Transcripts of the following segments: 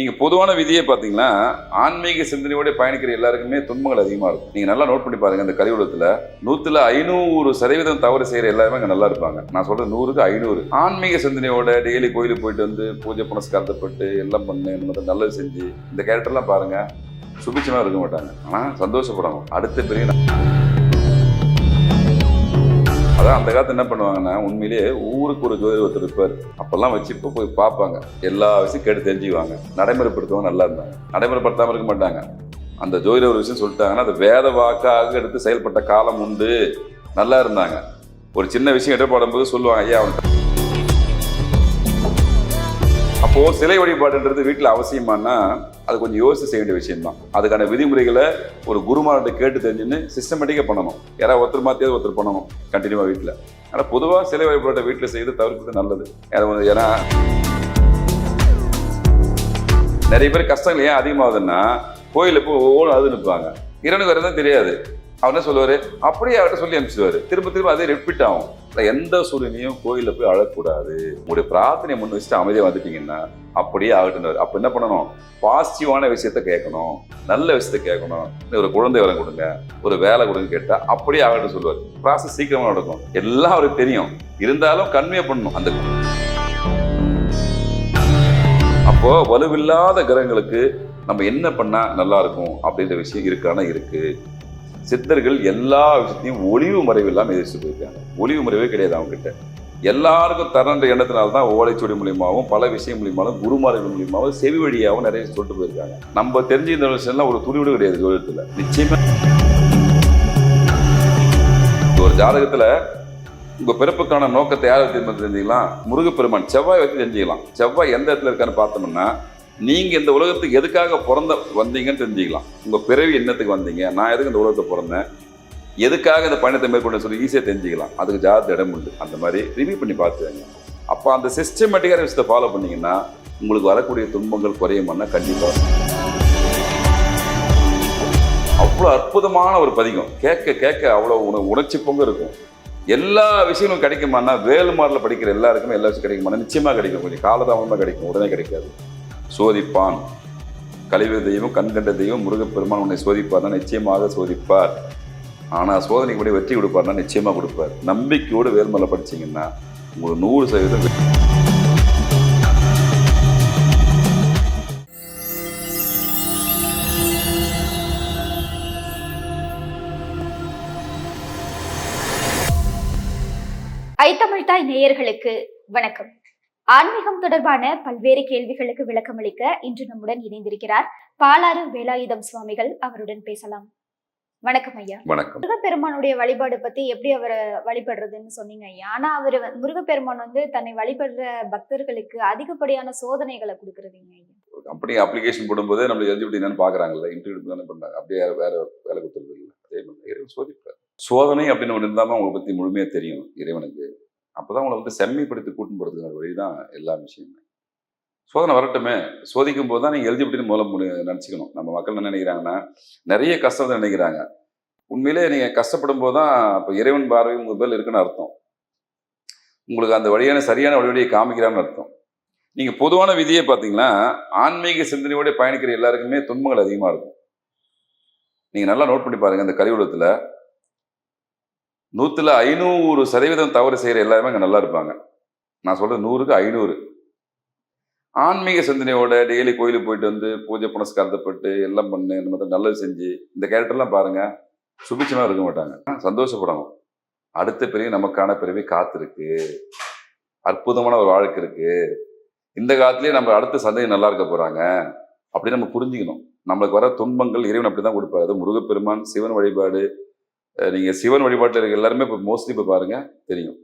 நீங்கள் பொதுவான விதியை பார்த்தீங்கன்னா ஆன்மீக சிந்தனையோட பயணிக்கிற எல்லாருக்குமே துன்பங்கள் அதிகமாக இருக்கும். நீங்கள் நல்லா நோட் பண்ணி பாருங்கள் இந்த கலியுலகத்தில் நூற்றில் ஐநூறு சதவீதம் தவறு செய்கிற எல்லாருமே அங்கே நல்லா இருப்பாங்க. நான் சொல்றது நூறுக்கு ஐநூறு. ஆன்மீக சிந்தனையோட டெய்லி கோயிலுக்கு போயிட்டு வந்து பூஜை புனஸ்காரத்தைப்பட்டு எல்லாம் பண்ணு இந்த நல்லது செஞ்சு இந்த கேரக்டர்லாம் பாருங்கள் சுபிச்சமாக இருக்க மாட்டாங்க. ஆனால் சந்தோஷப்படணும் அடுத்த பெரிய அதான் அந்த காலத்து என்ன பண்ணுவாங்கன்னா உண்மையிலேயே ஊருக்கு ஒரு ஜோதி ஒருத்தர் இருப்பார். அப்பெல்லாம் வச்சு இப்போ போய் பார்ப்பாங்க. எல்லா விஷயம் கேட்டு தெரிஞ்சுக்குவாங்க. நடைமுறைப்படுத்தவங்க நல்லா இருந்தாங்க. நடைமுறைப்படுத்தாமல் இருக்க மாட்டாங்க. அந்த ஜோதிட ஒரு விஷயம் சொல்லிட்டாங்கன்னா அது வேத வாக்காக எடுத்து செயல்பட்ட காலம் உண்டு. நல்லா இருந்தாங்க. ஒரு சின்ன விஷயம் இடர்பாடும் போது சொல்லுவாங்க ஐயா அவன் அப்போ சிலை வழிபாடுன்றது வீட்டில் அவசியமானா அது கொஞ்சம் யோசிச்சு செய்ய வேண்டிய விஷயம் தான் அதுக்கான விதிமுறைகளை ஒரு குருமார்கிட்ட கேட்டு தெரிஞ்சுன்னு சிஸ்டமேட்டிக்காக பண்ணணும். யாராவது ஒருத்தர் மாற்றியாவது ஒருத்தர் பண்ணணும் கண்டினியூவாக வீட்டில் ஆனால் பொதுவாக சிலை வழிபாட்டை வீட்டில் செய்து தவிர்க்கிறது நல்லது. வந்து ஏன்னா நிறைய பேர் கஷ்டங்கள் ஏன் அதிகமாகுதுன்னா கோயிலில் போய் ஒவ்வொரு அது நிற்பாங்க இறைவனுக்கு வரதான் தெரியாது. அவர் என்ன சொல்லுவார் அப்படியே அவர்கிட்ட சொல்லி அனுப்பிச்சிடுவார். திரும்ப திரும்ப அதே ரிப்பீட் ஆகும். எந்த சூழ்நிலையும் கோயிலில் போய் அழக்கூடாது. உங்களுடைய பிரார்த்தனை முன் வச்சுட்டு அமைதியாக வந்துட்டீங்கன்னா அப்படியே ஆகட்டும் அப்போ என்ன பண்ணணும்? பாசிட்டிவான விஷயத்த கேட்கணும். நல்ல விஷயத்த கேட்கணும். ஒரு குழந்தை வரம் கொடுங்க. ஒரு வேலை கொடுங்க கேட்டால் அப்படியே ஆகட்டும் சொல்லுவார். ப்ராசஸ் சீக்கிரமாக நடக்கும். எல்லாம் அவருக்கு தெரியும். இருந்தாலும் கன்வே பண்ணணும். அந்த அப்போ வலுவில்லாத கிரகங்களுக்கு நம்ம என்ன பண்ணா நல்லா இருக்கும்? அப்படின்ற விஷயம் இருக்கானா? இருக்கு. சித்தர்கள் எல்லா விஷயத்தையும் ஒளிவு மறைவு இல்லாமல் எதிர்த்து போயிருக்காங்க. ஒளிவு மறைவே கிடையாது அவங்ககிட்ட. எல்லாருக்கும் தரன்ற எண்ணத்தினால தான் ஓலைச்சுவடி மூலியமாகவும் பல விஷயம் மூலியமாகவும் குருமார்கள் மூலியமாகவும் செவி வழியாகவும் நிறைய சொல்லிட்டு போயிருக்காங்க. நம்ம தெரிஞ்சிருந்த விஷயம்லாம் ஒரு துளி கிடையாது ஜோதிடத்தில் நிச்சயமா. ஒரு ஜாதகத்தில் உங்கள் பிறப்புக்கான நோக்கத்தை யார் வச்சு தெரிஞ்சுக்கலாம்? முருகப்பெருமான். செவ்வாய் வச்சு தெரிஞ்சுக்கலாம். செவ்வாய் எந்த இடத்துல இருக்கான்னு பார்த்தோம்னா நீங்கள் இந்த உலகத்துக்கு எதுக்காக பிறந்த வந்தீங்கன்னு தெரிஞ்சுக்கலாம். உங்கள் பிறவி என்னத்துக்கு வந்தீங்க? நான் எதுக்கு இந்த உலகத்தை பிறந்தேன்? எதுக்காக இந்த பயணத்தை மேற்கொண்டு சொல்லி ஈஸியாக தெரிஞ்சுக்கலாம். அதுக்கு ஜாதக இடம் உண்டு. அந்த மாதிரி ரிவ்யூ பண்ணி பார்த்துக்கங்க. அப்போ அந்த சிஸ்டமேட்டிக்கான விஷயத்தை ஃபாலோ பண்ணிங்கன்னா உங்களுக்கு வரக்கூடிய துன்பங்கள் குறையுமான்னா கண்டிப்பாக அவ்வளோ அற்புதமான ஒரு பதிகம். கேட்க கேட்க அவ்வளோ உண உணர்ச்சி பொங்க இருக்கும். எல்லா விஷயங்களும் கிடைக்குமானா வேலுமாரில் படிக்கிற எல்லாருக்குமே எல்லா விஷயம் கிடைக்குமானா நிச்சயமாக கிடைக்கும். கொஞ்சம் காலதாமதமாக கிடைக்கும். உடனே கிடைக்காது. சோதிப்பான். கழிவு தெய்வம் கண்கண்ட தெய்வம் முருகப்பெருமான் உன்னை சோதிப்பார்னா நிச்சயமாக சோதிப்பார். ஆனால் சோதனைக்கு கூட வெற்றி கொடுப்பார்னா நிச்சயமாக கொடுப்பார். நம்பிக்கையோடு வேல்மலை படிச்சிங்கன்னா உங்களுக்கு நூறு சதவீதம் வெற்றி. ஐத்தமிழ்தாய் நேயர்களுக்கு வணக்கம். ஆன்மீகம் தொடர்பான பல்வேறு கேள்விகளுக்கு விளக்கமளிக்க இன்று நம்முடன் இணைந்திருக்கிறார் பாலாறு வேலாயுதம் சுவாமிகள். அவருடன் பேசலாம். வணக்கம் ஐயா. வணக்கம். முருகப்பெருமானுடைய வழிபாடு பத்தி எப்படி அவரை வழிபடுறதுன்னு சொன்னீங்க ஐயா. ஆனா அவரு முருகப்பெருமான் வந்து தன்னை வழிபடுற பக்தர்களுக்கு அதிகப்படியான சோதனைகளை கொடுக்கறதுங்க ஐயா. கம்பெனி அப்ளிகேஷன் போடும்போதே நம்ம எலிஜிபிலிட்டி என்னன்னு பார்க்குறாங்கல்ல இன்டர்வியூ தானே பண்ணுறாங்க அப்படியே வேற வேலை கொடுத்துருது இல்லை அதே மாதிரி இறைவன் சோதிப்பார். சோதனை அப்படின்னு ஒன்று இருந்தால் உங்களை பற்றி முழுமையாக தெரியும் இறைவனுக்கு. அப்போதான் உங்களை வந்து செம்மைப்படுத்தி கூட்டின்னு போகிறதுக்கு வழி தான் எல்லா விஷயமே சோதனை வரட்டுமே. சோதிக்கும் போது தான் நீங்கள் எலிஜிபிலிட்டி மூலம் நினச்சிக்கணும். நம்ம மக்கள் என்ன நினைக்கிறாங்கன்னா நிறைய கஷ்டத்தை நினைக்கிறாங்க. உண்மையிலே நீங்கள் கஷ்டப்படும் போது தான் இப்போ இறைவன் பார்வை உங்கள் பேர் இருக்குன்னு அர்த்தம். உங்களுக்கு அந்த வழியான சரியான வழிவழியை காமிக்கிறான்னு அர்த்தம். நீங்கள் பொதுவான விதியே பார்த்தீங்கன்னா ஆன்மீக சிந்தனையோட பயணிக்கிற எல்லாருக்குமே துன்பங்கள் அதிகமாக இருக்கும். நீங்கள் நல்லா நோட் பண்ணி பாருங்கள் இந்த கலியுகத்தில் நூற்றுல ஐநூறு சதவீதம் தவறு செய்கிற எல்லாருமே அங்கே நல்லா இருப்பாங்க. நான் சொல்கிறது நூறுக்கு ஐநூறு. ஆன்மீக சிந்தனையோட டெய்லி கோயிலுக்கு போயிட்டு வந்து பூஜை புனஸ்காரத்தைப்பட்டு எல்லாம் பண்ணு இந்த மாதிரி நல்லது செஞ்சு இந்த கேரக்டர்லாம் பாருங்கள் சுபிச்சமாக இருக்க மாட்டாங்க. சந்தோஷப்படணும். அடுத்த பிறவி நமக்கான பிறவி காத்திருக்கு. அற்புதமான ஒரு வாழ்க்கை இருக்குது இந்த காலத்துலேயே நம்ம அடுத்த சந்ததி நல்லா இருக்க போகிறாங்க அப்படின்னு நம்ம புரிஞ்சுக்கணும். நம்மளுக்கு வர துன்பங்கள் இறைவன் அப்படி தான் கொடுப்பாரு. அது முருகப்பெருமான் சிவன் வழிபாடு நீங்கள் சிவன் வழிபாட்டில் இருக்க எல்லாருமே இப்போ மோஸ்ட்லி இப்போ பாருங்கள் தெரியும்.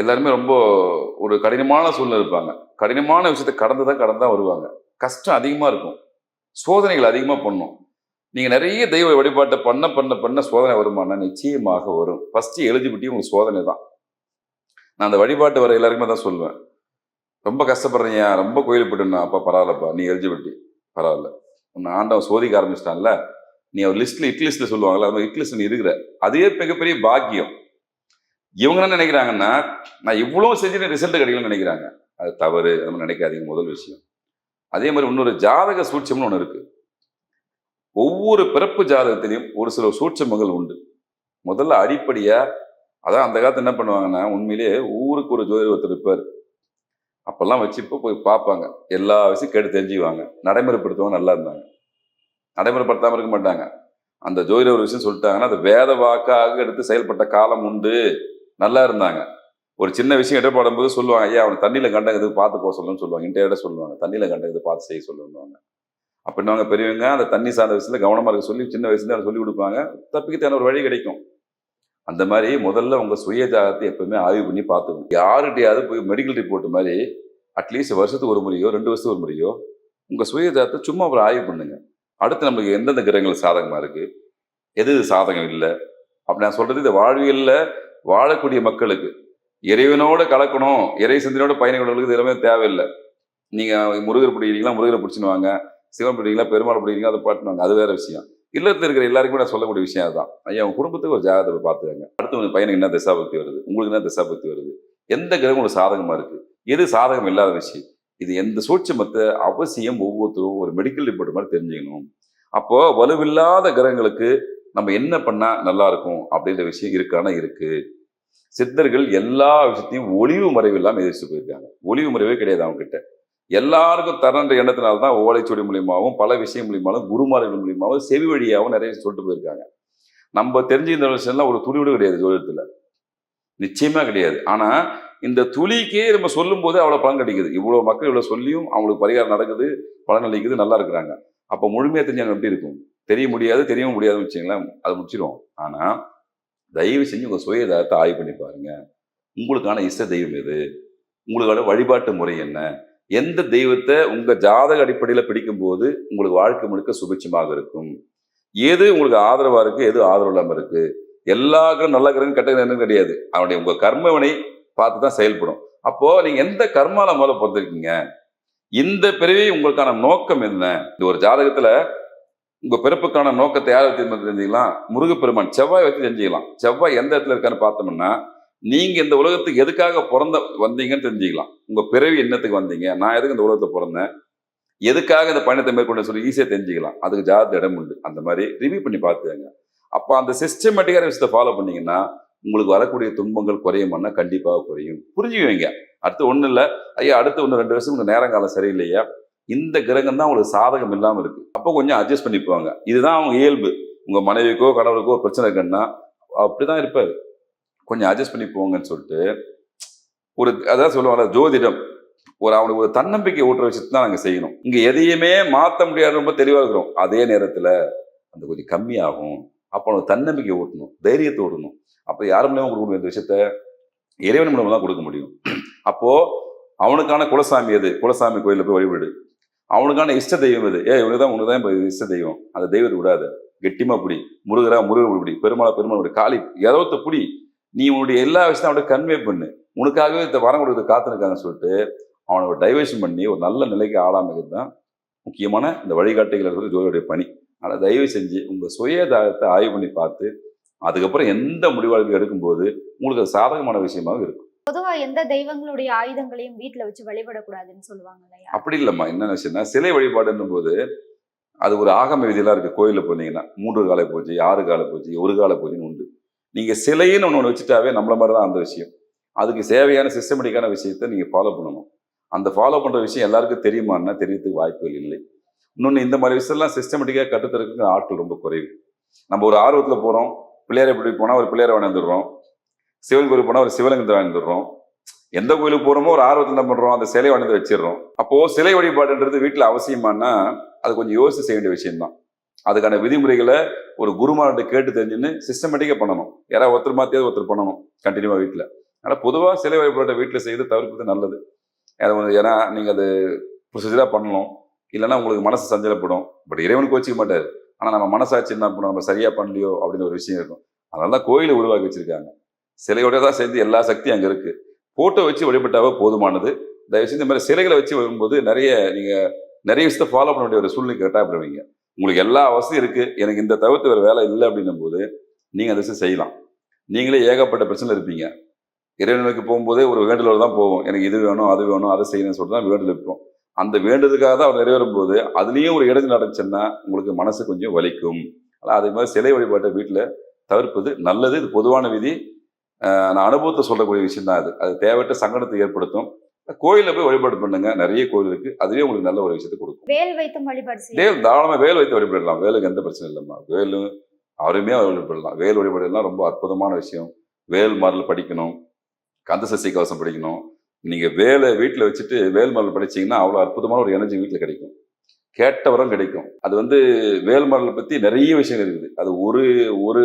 எல்லாருமே ரொம்ப ஒரு கடினமான சூழ்நிலை இருப்பாங்க. கடினமான விஷயத்தை கடந்து தான் கடந்து தான் வருவாங்க. கஷ்டம் அதிகமாக இருக்கும். சோதனைகள் அதிகமாக பண்ணும். நீங்கள் நிறைய தெய்வ வழிபாட்டை பண்ண பண்ண பண்ண சோதனை வருமானா நிச்சயமாக வரும். ஃபஸ்ட்டு எலிஜிபிலிட்டி உங்களுக்கு சோதனை தான். நான் அந்த வழிபாட்டு வர எல்லாருக்குமே தான் சொல்லுவேன் ரொம்ப கஷ்டப்படுறீங்க ரொம்ப கோயில் போயிட்டுனா அப்பா பரவாயில்லப்பா நீ எலிஜிபிலிட்டி பரவாயில்ல. உன்னை ஆண்டவன் சோதிக்க ஆரம்பிச்சிட்டான்ல. நீ ஒரு லிஸ்ட்ல இட் லிஸ்ட்ல சொல்லுவாங்களா அது இட் லிஸ்ட் நீ இருக்கிற அதே மிகப்பெரிய பாக்கியம். இவங்க என்ன நினைக்கிறாங்கன்னா நான் இவ்வளோ செஞ்சு ரிசல்ட் கிடைக்கலன்னு நினைக்கிறாங்க. அது தவறு நம்ம நினைக்காதீங்க முதல் விஷயம். அதே மாதிரி இன்னொரு ஜாதக சூட்சம்னு ஒன்று இருக்கு. ஒவ்வொரு பிறப்பு ஜாதகத்திலையும் ஒரு சில சூட்சமங்கள் உண்டு. முதல்ல அடிப்படையாக அதான் அந்த காலத்து என்ன பண்ணுவாங்கன்னா உண்மையிலேயே ஊருக்கு ஒரு ஜோதிடர் ஒருத்தர் இருப்பார். அப்பெல்லாம் வச்சு இப்போ போய் பார்ப்பாங்க. எல்லா விஷயம் கேட்டு தெரிஞ்சுக்குவாங்க. நடைமுறைப்படுத்துவாங்க நல்லா இருந்தாங்க. நடைமுறைப்படுத்தாமல் இருக்க மாட்டாங்க. அந்த ஜோதிட ஒரு விஷயம் சொல்லிட்டாங்கன்னா அது வேத வாக்காக எடுத்து செயல்பட்ட காலம் உண்டு. நல்லா இருந்தாங்க. ஒரு சின்ன விஷயம் இடர்பாடும் போது சொல்லுவாங்க ஐயா அவனை தண்ணியில் கண்டது பார்த்து போக சொல்லணும்னு சொல்லுவாங்க. இன்றையோட சொல்லுவாங்க தண்ணியில் கண்டது பார்த்து செய்ய சொல்லுவாங்க அப்படின்னவங்க பெரியவங்க அந்த தண்ணி சார்ந்த விஷயத்தில் கவனமாக இருக்க சொல்லி சின்ன வயசுலேருந்து அதை சொல்லி கொடுப்பாங்க. தப்பிக்கத்தான ஒரு வழி கிடைக்கும். அந்த மாதிரி முதல்ல உங்கள் சுய ஜாகத்தை எப்பவுமே ஆய்வு பண்ணி பார்த்துக்கணும். யாருகிட்டையாவது போய் மெடிக்கல் ரிப்போர்ட் மாதிரி அட்லீஸ்ட் வருஷத்துக்கு ஒரு முறையோ ரெண்டு வருஷத்துக்கு ஒரு முறையோ உங்கள் சுய ஜாகத்தை சும்மா அப்புறம் ஆய்வு பண்ணுங்க. அடுத்து நம்மளுக்கு எந்தெந்த கிரகங்கள் சாதகமாக இருக்குது எது எது சாதகம் இல்லை? அப்படி நான் சொல்கிறது இந்த வாழ்வியலில் வாழக்கூடிய மக்களுக்கு இறைவனோட கலக்கணும் இறை சிந்தனையோட பயணிகளுக்கு இது எல்லாமே தேவையில்லை. நீங்கள் முருகர் பிடிக்கிறீங்களா முருகரை பிடிச்சின்னு வாங்க சிவன் பிடிக்கிறீங்களா பெருமாள் பிடிக்கிறீங்களா அதை பாட்டுனாங்க அது வேற விஷயம். இல்லத்தில் இருக்கிற எல்லாருக்குமே நான் சொல்லக்கூடிய விஷயம் அதுதான். ஐயா உங்கள் குடும்பத்துக்கு ஒரு ஜாதகத்தை பார்த்துக்கங்க. அடுத்து உங்கள் பையனுக்கு என்ன திசாபக்தி வருது? உங்களுக்கு என்ன திசாபக்தி வருது? எந்த கிரகம் உங்களுக்கு சாதகமாக இருக்குது எது சாதகம் இல்லாத விஷயம்? இது எந்த சூட்சமத்தை அவசியம் ஒவ்வொருத்தரும் ஒரு மெடிக்கல் ரிப்போர்ட் மாதிரி தெரிஞ்சுக்கணும். அப்போ வலுவில்லாத கிரகங்களுக்கு நம்ம என்ன பண்ணா நல்லா இருக்கும் அப்படின்ற விஷயம் இருக்கானா? இருக்கு. சித்தர்கள் எல்லா விஷயத்தையும் ஒளிவு மறைவு இல்லாமல் எதிர்த்து போயிருக்காங்க. ஒளிவு மறைவே கிடையாது அவங்க கிட்ட எல்லாருக்கும் தரன்ற எண்ணத்தினால்தான் ஓலைச்சுவடி மூலியமாகவும் பல விஷயம் மூலியமாகவும் குருமார்கள் மூலியமாகவும் செவி வழியாகவும் நிறைய சொல்லிட்டு போயிருக்காங்க. நம்ம தெரிஞ்சுக்கிற விஷயம்லாம் ஒரு துளி கிடையாது ஜோதிடத்தில். நிச்சயமா கிடையாது. ஆனா இந்த துளிக்கே நம்ம சொல்லும் அவ்வளோ பலன் கிடைக்குது. இவ்வளோ மக்கள் இவ்வளோ சொல்லியும் அவங்களுக்கு பரிகாரம் நடக்குது பலன் அளிக்குது நல்லா இருக்கிறாங்க. அப்ப முழுமையா தெரிஞ்சாங்க எப்படி இருக்கும்? தெரிய முடியாது தெரியவும் முடியாதுன்னு வச்சுங்களேன் அதை முடிச்சிருவோம். ஆனா தயவு செஞ்சு உங்க சுயதாரத்தை ஆய்வு பண்ணி பாருங்க. உங்களுக்கான இஷ்ட தெய்வம் எது? உங்களுக்கான வழிபாட்டு முறை என்ன? எந்த தெய்வத்தை உங்க ஜாதக அடிப்படையில பிடிக்கும் போது உங்களுக்கு வாழ்க்கை முழுக்க சுபிட்சமாக இருக்கும்? எது உங்களுக்கு ஆதரவா இருக்கு? எது ஆதரவு இல்லாம இருக்கு? எல்லா கிரகம் நல்ல கிரகம் கெட்ட கிரகம் கிடையாது. அவனுடைய உங்க கர்மவினை பார்த்து தான் செயல்படும். அப்போ நீங்க எந்த கர்மால முதல்ல பிறந்திருக்கீங்க இந்த பிறவி உங்களுக்கான நோக்கம் என்ன? இந்த ஒரு ஜாதகத்துல உங்க பிறப்புக்கான நோக்கத்தை யார் வச்சு தெரிஞ்சுக்கலாம். முருகப்பெருமான் செவ்வாய் வச்சு தெரிஞ்சுக்கலாம். செவ்வாய் எந்த இடத்துல இருக்கான்னு பார்த்தோம்னா நீங்க இந்த உலகத்துக்கு எதுக்காக பிறந்த வந்தீங்கன்னு தெரிஞ்சுக்கலாம். உங்க பிறவி என்னத்துக்கு வந்தீங்க? நான் எதுக்கு இந்த உலகத்தை பிறந்தேன்? எதுக்காக இந்த பயணத்தை மேற்கொண்டு சொல்லி ஈஸியாக தெரிஞ்சுக்கலாம். அதுக்கு ஜாதக இடம் உண்டு. அந்த மாதிரி ரிவ்யூ பண்ணி பார்த்துங்க அப்போ அந்த சிஸ்டமேட்டிக்காக விஷயத்தை ஃபாலோ பண்ணீங்கன்னா உங்களுக்கு வரக்கூடிய துன்பங்கள் குறையுமானா கண்டிப்பாக குறையும். புரிஞ்சுக்குவீங்க அடுத்து ஒன்றும் இல்லை. ஐயா அடுத்து ஒன்று ரெண்டு வருஷம் உங்கள் நேரங்காலம் சரியில்லையா? இந்த கிரகம் தான் உங்களுக்கு சாதகம் இல்லாமல் இருக்குது அப்போ கொஞ்சம் அட்ஜஸ்ட் பண்ணிக்குவாங்க இதுதான் அவங்க இயல்பு. உங்கள் மனைவிக்கோ கணவருக்கோ பிரச்சனை இருக்குன்னா அப்படிதான் இருப்பார். கொஞ்சம் அட்ஜஸ்ட் பண்ணி போங்கன்னு சொல்லிட்டு ஒரு அதான் சொல்லுவாங்க ஜோதிடம். ஒரு அவனுக்கு ஒரு தன்னம்பிக்கை ஊற்ற விஷயத்தை தான் நாங்கள் செய்யணும். இங்கே எதையுமே மாற்ற முடியாது ரொம்ப தெளிவாக இருக்கிறோம். அதே நேரத்தில் அந்த கொஞ்சம் கம்மியாகும். அப்போ அவனுக்கு தன்னம்பிக்கை ஓட்டணும் தைரியத்தை ஓட்டணும் அப்போ யார் மூலியமாக கொடுக்க முடியும் இந்த விஷயத்த? இறைவன் மூலமாக தான் கொடுக்க முடியும். அப்போது அவனுக்கான குலசாமி எது? குலசாமி கோயிலில் போய் வழிபடு. அவனுக்கான இஷ்ட தெய்வம் எது? ஏ இவனுக்கு தான் உனக்கு தான் இப்போ இஷ்ட தெய்வம். அந்த தெய்வத்தை விடாத. கெட்டிமா பிடி. முருகரா முருகர் பிடி. பெருமாளா பெருமாள் பிடி. காளி எதவத்தை பிடி? நீ உன்னுடைய எல்லா விஷயத்தையும் அவனுடைய கன்வே பண்ணு. உனக்காகவே இந்த வரம் கொடுத்து காத்துனுக்காங்கன்னு சொல்லிட்டு அவனை ஒரு டைவர்ஷன் பண்ணி ஒரு நல்ல நிலைக்கு ஆளாமைக்கு தான் முக்கியமான இந்த வழிகாட்டுகள் இருக்கிறது ஜோதியுடைய பணி. அதனால் தயவு செஞ்சு உங்கள் சுயதாரத்தை ஆய்வு பண்ணி பார்த்து அதுக்கப்புறம் எந்த முடிவாளர்கள் எடுக்கும்போது உங்களுக்கு அது சாதகமான விஷயமாக இருக்கும். பொதுவா எந்த தெய்வங்களுடைய ஆயுதங்களையும் வீட்ல வச்சு வழிபடக்கூடாதுன்னு சொல்லுவாங்க இல்லையா? அப்படி இல்லைம்மா. என்ன விஷயம்னா சிலை வழிபாடுன்னும் போது அது ஒரு ஆகம விதியெல்லாம் இருக்கு. கோயிலில் போனீங்கன்னா மூன்று கால பூஜை ஆறு கால பூஜை ஒரு கால பூஜைன்னு உண்டு. நீங்க சிலைன்னு ஒன்று வச்சுட்டாவே நம்மள மாதிரி தான் அந்த விஷயம். அதுக்கு சேவையான சிஸ்டமேட்டிக்கான விஷயத்தை நீங்க ஃபாலோ பண்ணணும். அந்த ஃபாலோ பண்ற விஷயம் எல்லாருக்கும் தெரியுமான்னா தெரியறதுக்கு வாய்ப்புகள் இல்லை. இன்னொன்று இந்த மாதிரி விஷயம்லாம் சிஸ்டமேட்டிக்காக கட்டுத்தரக்கு ஆட்கள் ரொம்ப குறைவு. நம்ம ஒரு ஆர்வத்தில் போகிறோம் பிள்ளையாரை எப்படி போனால் ஒரு பிள்ளையாரை வாங்கிடுறோம் சிவன் கோயில் போனால் ஒரு சிவலிங்கத்தை வாங்கிடுறோம் எந்த கோயிலுக்கு போகிறோமோ ஒரு ஆர்வத்தில் என்ன பண்ணுறோம் அந்த சிலை வாழ்ந்து வச்சிடுறோம். அப்போது சிலை வழிபாடுன்றது வீட்டில் அவசியமானா அது கொஞ்சம் யோசித்து செய்ய வேண்டிய விஷயம்தான். அதுக்கான விதிமுறைகளை ஒரு குருமார்கிட்ட கேட்டு தெரிஞ்சுன்னு சிஸ்டமேட்டிக்காக பண்ணணும். யாராவது ஒருத்தர் மாற்றியாவது ஒருத்தர் பண்ணணும் கண்டினியூவாக வீட்டில். அதனால் பொதுவாக சிலை வழிபாட்டை வீட்டில் செய்து தவிர்ப்பது நல்லது. அது ஏன்னா நீங்கள் அது ப்ரொசீஜராக பண்ணணும். இல்லைன்னா உங்களுக்கு மனசு சஞ்சலப்படும். பட் இறைவனுக்கு வச்சுக்க மாட்டார். ஆனால் நம்ம மனசாட்சி என்ன பண்ணோம்? நம்ம சரியாக பண்ணலையோ? அப்படின்னு ஒரு விஷயம் இருக்கும். அதனால தான் கோயிலை உருவாக்கி வச்சிருக்காங்க. சிலையோட தான் சேர்ந்து எல்லா சக்தியும் அங்கே இருக்குது ஃபோட்டோ வச்சு வழிபட்டாவே போதுமானது. தயவு செஞ்சு இந்த மாதிரி சிலைகளை வச்சு வரும்போது நிறைய நீங்கள் நிறைய விஷயத்தை ஃபாலோ பண்ண வேண்டிய ஒரு சூழ்நிலை கரெக்டாக பண்ணுவீங்க உங்களுக்கு எல்லா வசதியும் இருக்குது எனக்கு இந்த தவிர்த்து வேறு வேலை இல்லை அப்படின்னும் போது நீங்கள் அந்த விஷயம் செய்யலாம். நீங்களே ஏகப்பட்ட பிரச்சனை இருப்பீங்க. இறைவனுக்கு போகும்போதே ஒரு வேண்டுதலோடு தான் போவோம். எனக்கு இது வேணும் அது வேணும் அதை செய்யணும்னு சொல்லிட்டு தான் வேண்டுதல் இருப்போம் அந்த வேண்டதுக்காக தான் அவர் நிறைவேறும் போது அதுலேயும் ஒரு இடைஞ்சல் நடந்துச்சுன்னா உங்களுக்கு மனசு கொஞ்சம் வலிக்கும். ஆனால் அதே மாதிரி சிலை வழிபாட்டை வீட்டில் தவிர்ப்பது நல்லது. இது பொதுவான விதி. நான் அனுபவத்தை சொல்லக்கூடிய விஷயம் தான் அது. அது தேவையற்ற சங்கடத்தை ஏற்படுத்தும். கோயிலில் போய் வழிபாடு பண்ணுங்க. நிறைய கோயில் இருக்கு. அதுவே உங்களுக்கு நல்ல ஒரு விஷயத்தை கொடுக்கும். வேல் வைத்தும் வழிபாடு தேவ் தாராளமாக வேல் வைத்து வழிபடலாம். வேலுக்கு எந்த பிரச்சனையும் இல்லைம்மா. வேலு அருமையாக வழிபடலாம். வேல் வழிபாடுலாம் ரொம்ப அற்புதமான விஷயம். வேல் மரல் படிக்கணும். கந்த சஷ்டி கவசம் படிக்கணும். நீங்கள் வேலை வீட்டில் வச்சுட்டு வேல்மாரல் படிச்சீங்கன்னா அவ்வளோ அற்புதமான ஒரு எனர்ஜி வீட்டில் கிடைக்கும். கேட்டவரம் கிடைக்கும். அது வந்து வேல் பற்றி நிறைய விஷயங்கள் இருக்குது. அது ஒரு ஒரு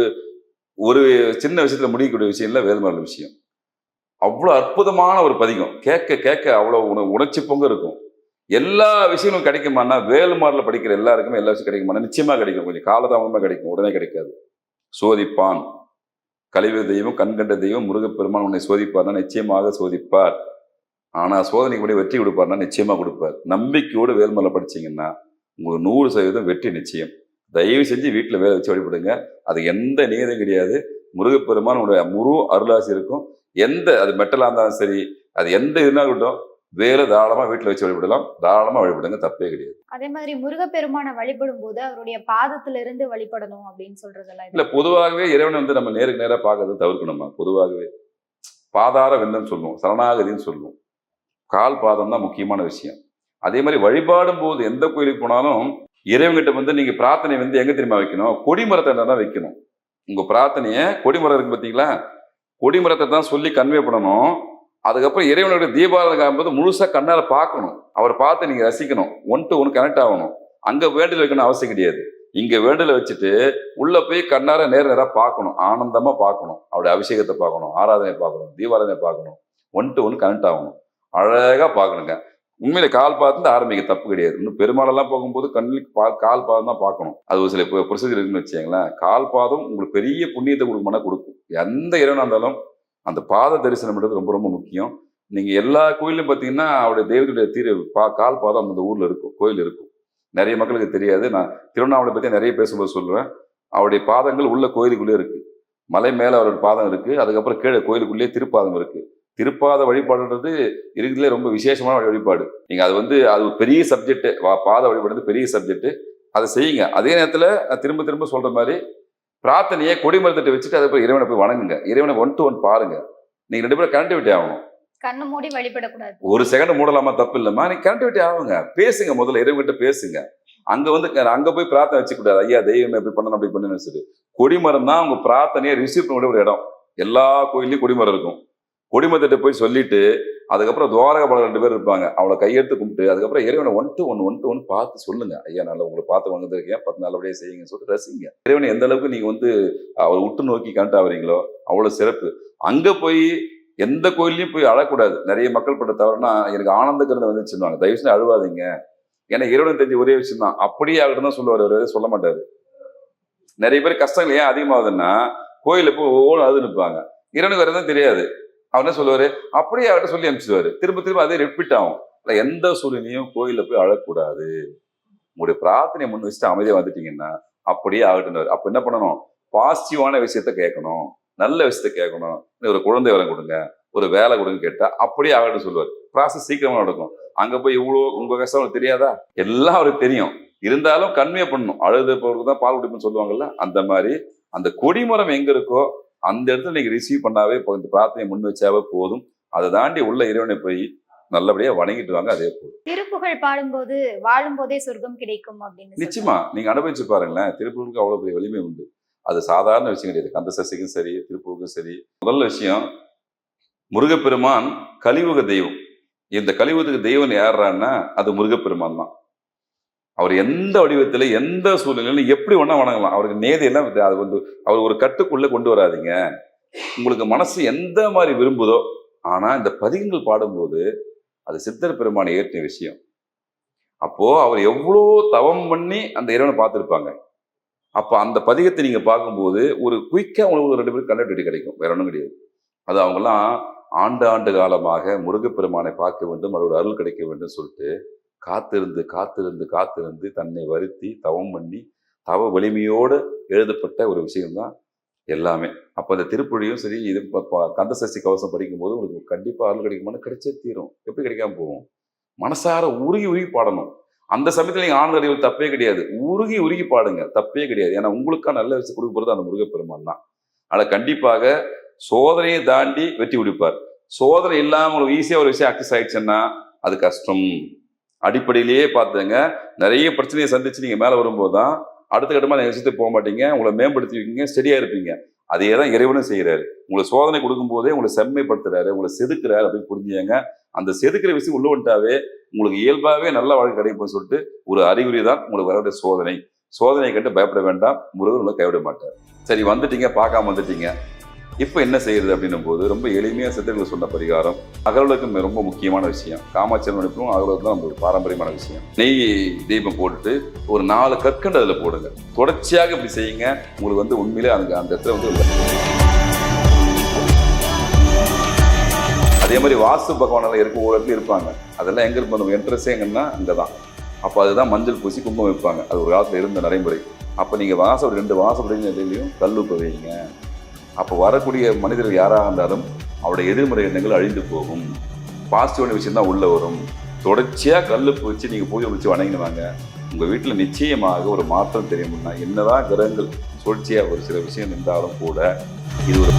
ஒரு சின்ன விஷயத்தில் முடியக்கூடிய விஷயம் இல்லை வேல்மாரல் விஷயம். அவ்வளோ அற்புதமான ஒரு பதிகம். கேட்க கேட்க அவ்வளோ உண உணர்ச்சி பொங்க இருக்கும். எல்லா விஷயங்களும் கிடைக்குமானா வேல்மாரில் படிக்கிற எல்லாருக்குமே எல்லா விஷயம் கிடைக்குமானா நிச்சயமாக கிடைக்கும். கொஞ்சம் காலதாமதமாக கிடைக்கும். உடனே கிடைக்காது. சோதிப்பான். கழிவு தெய்வம் கண்கண்ட தெய்வம் முருகப்பெருமான் உன்னை சோதிப்பார்னா நிச்சயமாக சோதிப்பார். ஆனா சோதனைக்கு முன்னாடி வெற்றி கொடுப்பார்னா நிச்சயமா கொடுப்பார். நம்பிக்கையோடு வேல்மலை படிச்சீங்கன்னா உங்களுக்கு நூறு சதவீதம் வெற்றி நிச்சயம். தயவு செஞ்சு வீட்டில் வேலை வச்சு வழிபடுங்க. அது எந்த நியதும் கிடையாது. முருகப்பெருமான் உடைய முழு அருளாசி இருக்கும். எந்த அது மெட்டலாக இருந்தாலும் சரி அது எந்த இதுனாலும் இருக்கட்டும் வேலை தாராளமா வீட்டில் வச்சு வழிபடலாம். தாராளமா வழிபடுங்க தப்பே கிடையாது. அதே மாதிரி முருகப்பெருமானை வழிபடும் போது அவருடைய பாதத்துல இருந்து வழிபடணும் அப்படின்னு சொல்றதெல்லாம் இல்ல பொதுவாகவே இறைவனை வந்து நம்ம நேருக்கு நேரா பார்க்கறத தவிர்க்கணுமா? பொதுவாகவே. பாதார விந்தம் சொல்லுவோம் சரணாகதின்னு சொல்லுவோம். கால் பாதம் தான் முக்கியமான விஷயம். அதே மாதிரி வழிபாடும் போது எந்த கோயிலுக்கு போனாலும் இறைவன்கிட்ட வந்து நீங்க பிரார்த்தனை வந்து எங்க தெரியுமா வைக்கணும்? கொடிமரத்தை தான் வைக்கணும். உங்க பிரார்த்தனைய கொடிமரம் இருக்கு பார்த்தீங்களா கொடிமரத்தை தான் சொல்லி கன்வே பண்ணணும். அதுக்கப்புறம் இறைவனுடைய தீபாவளி காணும்போது முழுசா கண்ணால பார்க்கணும். அவரை பார்த்து நீங்க ரசிக்கணும். ஒன் டு ஒன் கனெக்ட் ஆகணும். அங்க வேண்டல் வைக்கணும் அவசியம் கிடையாது. இங்க வேண்டல வச்சுட்டு உள்ள போய் கண்ணார நேர நேராக பார்க்கணும். ஆனந்தமா பார்க்கணும். அவருடைய அபிஷேகத்தை பார்க்கணும். ஆராதனை பார்க்கணும். தீபாராதனை பார்க்கணும். ஒன் டு ஒன் கனெக்ட் ஆகணும். அழகா பார்க்கணுங்க. உண்மையில கால் பார்த்து ஆரம்பிக்க தப்பு கிடையாது. இன்னும் பெருமாளெல்லாம் போகும்போது கண்ணுக்கு பா கால் பாதம் தான் பார்க்கணும். அது ஒரு சில ப்ரொசீஜர் இருக்குன்னு வச்சுங்களேன் கால் பாதம் உங்களுக்கு பெரிய புண்ணியத்தை கொடுக்குமானா கொடுக்கும். எந்த இறைவனா இருந்தாலும் அந்த பாத தரிசனம்ன்றது ரொம்ப ரொம்ப முக்கியம். நீங்க எல்லா கோயிலும் பார்த்தீங்கன்னா அவருடைய தெய்வத்துடைய தீர பா கால் பாதம் அந்த ஊர்ல இருக்கும் கோயில் இருக்கும். நிறைய மக்களுக்கு தெரியாது. நான் திருவண்ணாமலை பத்தி நிறைய பேசும்போது சொல்லுவேன். அவருடைய பாதங்கள் உள்ள கோயிலுக்குள்ளே இருக்கு. மலை மேலே அவரோட பாதம் இருக்கு. அதுக்கப்புறம் கீழே கோயிலுக்குள்ளேயே திருப்பாதம் இருக்கு. திருப்பாத வழிபாடுன்றது இருக்கிறதுலே ரொம்ப விசேஷமான வழிபாடு. நீங்க அது வந்து அது பெரிய சப்ஜெக்ட் பாத வழிபாடு பெரிய சப்ஜெக்ட் அதை செய்யுங்க. அதே நேரத்துல நான் திரும்ப திரும்ப சொல்ற மாதிரி பிரார்த்தனையை கொடிமரத்திட்ட வச்சுட்டு அதுக்கப்புறம் இறைவனை போய் வணங்குங்க. இறைவனை ஒன் டு ஒன் பாருங்க. நீங்க ரெண்டு பேரும் கனெக்டிவிட்டி ஆகணும். கண்ணு மூடி வழிபடக்கூடாது. ஒரு செகண்ட் மூடலாமா தப்பு இல்லைம்மா. நீ கனெக்டிவிட்டி ஆகுங்க. பேசுங்க முதல்ல இறைவன்கிட்ட பேசுங்க. அங்க வந்து அங்க போய் பிரார்த்தனை வச்சுக்கூடாது. ஐயா தெய்வம் எப்படி பண்ணணும் அப்படி பண்ணணும்னு சொல்லி கொடிமரம் தான் உங்க பிரார்த்தனையை ரிசீவ் பண்ண ஒரு இடம். எல்லா கோயிலையும் கொடிமரம் இருக்கும். கொடிமத்திட்ட போய் சொல்லிட்டு அதுக்கப்புறம் துவாரக பாலர் ரெண்டு பேர் இருப்பாங்க. அவளை கையெடுத்து கும்பிட்டு அதுக்கப்புறம் இறைவனை one to one one to one பார்த்து சொல்லுங்க. ஐயா நல்ல உங்களை பார்த்து வந்திருக்கேன் பத்து நல்லபடியாக செய்யுங்கன்னு சொல்லிட்டு ரசிங்க. இறைவனை எந்த அளவுக்கு நீங்க வந்து அவளை உற்று நோக்கி கனெக்ட் ஆகுறீங்களோ அவ்வளவு சிறப்பு. அங்க போய் எந்த கோயிலையும் போய் அழக்கூடாது. நிறைய மக்கள் பட்ட தவறுனா எனக்கு ஆனந்த கிருந்த வந்து சொல்லுவாங்க. தயவு செஞ்சு அழுவாதீங்க. ஏன்னா இறைவன் தெரிஞ்ச ஒரே விஷயம் தான். அப்படியே அவர்கிட்ட தான் சொல்லுவார். அவர் சொல்ல மாட்டாரு. நிறைய பேர் கஷ்டங்கள் ஏன் அதிகமாகுதுன்னா கோயிலில் போய் ஒவ்வொரு அழுது நிற்பாங்க இறைவனுக்கு வரதான் தெரியாது. அவர் என்ன சொல்லுவாரு அப்படியே அவர்கிட்ட சொல்லி அனுப்பிச்சிடுவாரு. திரும்ப திரும்ப அதே ரிப்பீட் ஆகும். எந்த சூழ்நிலையும் கோயிலில் போய் அழக்கூடாது. உங்களுடைய பிரார்த்தனை முன் வச்சுட்டு அமைதியா வந்துட்டீங்கன்னா அப்படியே ஆகட்டும் அப்ப என்ன பண்ணணும்? பாசிட்டிவான விஷயத்த கேட்கணும். நல்ல விஷயத்த கேட்கணும். ஒரு குழந்தை வரம் கொடுங்க. ஒரு வேலை கொடுங்க கேட்டா அப்படியே ஆகட்டும் சொல்லுவார். ப்ராசஸ் சீக்கிரமா நடக்கும். அங்க போய் இவ்வளோ உங்க கஷ்டம் அவருக்கு தெரியாதா? எல்லாம் அவருக்கு தெரியும். இருந்தாலும் கண்மையை பண்ணணும். அழுது போறதுக்கு தான் பால் குடிப்புன்னு சொல்லுவாங்கல்ல அந்த மாதிரி அந்த கொடிமரம் எங்க இருக்கோ அந்த இடத்துல நீங்க ரிசீவ் பண்ணாவே இப்போ இந்த பிரார்த்தனையை முன் வச்சாவே போதும். அதை தாண்டி உள்ள இறைவனை போய் நல்லபடியா வணங்கிட்டு வாங்க அதே போதும். திருப்புகழ் பாடும்போது வாழும் போதே சொர்க்கம் கிடைக்கும் அப்படின்னு நிச்சயமா. நீங்க அனுபவிச்சு பாருங்களேன். திருப்பூருக்கு அவ்வளவு பெரிய வலிமை உண்டு. அது சாதாரண விஷயம் கிடையாது. கந்த சசிக்கும் சரி திருப்பூருக்கும் சரி. முதல்ல விஷயம் முருகப்பெருமான் கலியுக தெய்வம். இந்த கலியுகத்துக்கு தெய்வம் யாருறான்னா அது முருகப்பெருமான் தான். அவர் எந்த வடிவத்தில் எந்த சூழ்நிலையிலும் எப்படி வேணா வணங்கலாம். அவருக்கு நேதையெல்லாம் அது வந்து அவர் ஒரு கட்டுக்குள்ளே கொண்டு வராதீங்க. உங்களுக்கு மனசு எந்த மாதிரி விரும்புதோ ஆனால் இந்த பதிகங்கள் பாடும்போது அது சித்தர் பெருமானை ஏற்றிய விஷயம். அப்போது அவர் எவ்வளோ தவம் பண்ணி அந்த இறைவனை பார்த்துருப்பாங்க. அப்போ அந்த பதிகத்தை நீங்கள் பார்க்கும்போது ஒரு குயிக்காக உங்களுக்கு ரெண்டு பேரும் கண்டக்டிவிட்டி கிடைக்கும். வேற ஒன்றும் கிடையாது. அது அவங்கெல்லாம் ஆண்டு ஆண்டு காலமாக முருகப்பெருமானை பார்க்க வேண்டும் அவரோட அருள் கிடைக்க வேண்டும் சொல்லிட்டு காத்திருந்து காத்திருந்து காத்திருந்து தன்னை வருத்தி தவம் பண்ணி தவ வலிமையோடு எழுதப்பட்ட ஒரு விஷயம்தான் எல்லாமே. அப்போ அந்த திருப்பொழியும் சரி இது இப்போ ப- கந்த சஷ்டி கவசம் படிக்கும்போது உங்களுக்கு கண்டிப்பாக அருள் கிடைக்குமானு கிடைச்சே தீரும். எப்படி கிடைக்காம போகும்? மனசார உருகி உருகி பாடணும். அந்த சமயத்தில் நீங்கள் ஆனந்த அறிவு தப்பே கிடையாது. உருகி உருகி பாடுங்க. தப்பே கிடையாது. ஏன்னா உங்களுக்கா நல்ல விஷயம் கொடுக்க போகிறது அந்த முருகப்பெருமான் தான். ஆனால் கண்டிப்பாக சோதனையை தாண்டி வெற்றி கொடுப்பார் சோதனை இல்லாமல் உங்களுக்கு ஈஸியாக ஒரு விஷயம் ஆக்சஸ் ஆயிடுச்சுன்னா அது கஷ்டம். அடிப்படையிலேயே பார்த்துங்க. நிறைய பிரச்சனையை சந்திச்சு நீங்க மேலே வரும்போது தான் அடுத்த கட்டமாக நீங்கள் விஷயத்துக்கு போக மாட்டீங்க உங்களை மேம்படுத்திருக்கீங்க ஸ்டெடியாக இருப்பீங்க. அதே தான் இறைவனும் செய்கிறாரு உங்களுக்கு சோதனை கொடுக்கும் போதே உங்களை செம்மைப்படுத்துறாரு உங்களை செதுக்குறாரு அப்படின்னு புரிஞ்சுங்க அந்த செதுக்கிற விஷயம் உள்ள வந்துட்டாவே உங்களுக்கு இயல்பாகவே நல்ல வாழ்க்கை கிடைக்கும்னு சொல்லிட்டு ஒரு அறிகுறி தான் உங்களுக்கு வரக்கூடிய சோதனை. சோதனையை கண்டு பயப்பட வேண்டாம். முருகன் உங்களை கைவிட மாட்டார். சரி வந்துட்டீங்க பார்க்காம வந்துட்டீங்க. இப்போ என்ன செய்யறது அப்படின்னும் போது ரொம்ப எளிமையாக சித்தர்கள் சொன்ன பரிகாரம் அகலுக்கும் ரொம்ப முக்கியமான விஷயம். காமாட்சியம் நடிப்பும் அகலுக்கு தான் பாரம்பரியமான விஷயம். நெய் தீபம் போட்டுட்டு ஒரு நாலு கற்கண்டு அதில் போடுங்க. தொடர்ச்சியாக இப்படி செய்யுங்க. உங்களுக்கு வந்து உண்மையிலே அந்த அந்த இடத்துல வந்து அதே மாதிரி வாஸ்து பகவானெல்லாம் இருக்கும் ஒரு இடத்துல இருப்பாங்க. அதெல்லாம் எங்கே இருப்பாங்க நம்ம என்ட்ரஸே எங்கன்னா அங்கே தான். அப்போ அதுதான் மஞ்சள் பூசி கும்பம் வைப்பாங்க. அது ஒரு காலத்தில் இருந்த நடைமுறை. அப்போ நீங்கள் வாசப்படி ரெண்டு வாசப்படிங்க இதுலேயும் கல்லுப்பு வைங்க. அப்போ வரக்கூடிய மனிதர்கள் யாராக இருந்தாலும் அவருடைய எதிர்மறை எண்ணங்கள் அழிந்து போகும். பாசிட்டிவான விஷயம் தான் உள்ளே வரும். தொடர்ச்சியாக கல் வச்சு நீங்கள் பூஜை வச்சு வணங்கிடுவாங்க. உங்கள் வீட்டில் நிச்சயமாக ஒரு மாற்றம் தெரியும்னா என்னதான் கிரகங்கள் சுழற்சியாக ஒரு சில விஷயம் இருந்தாலும் கூட இது ஒரு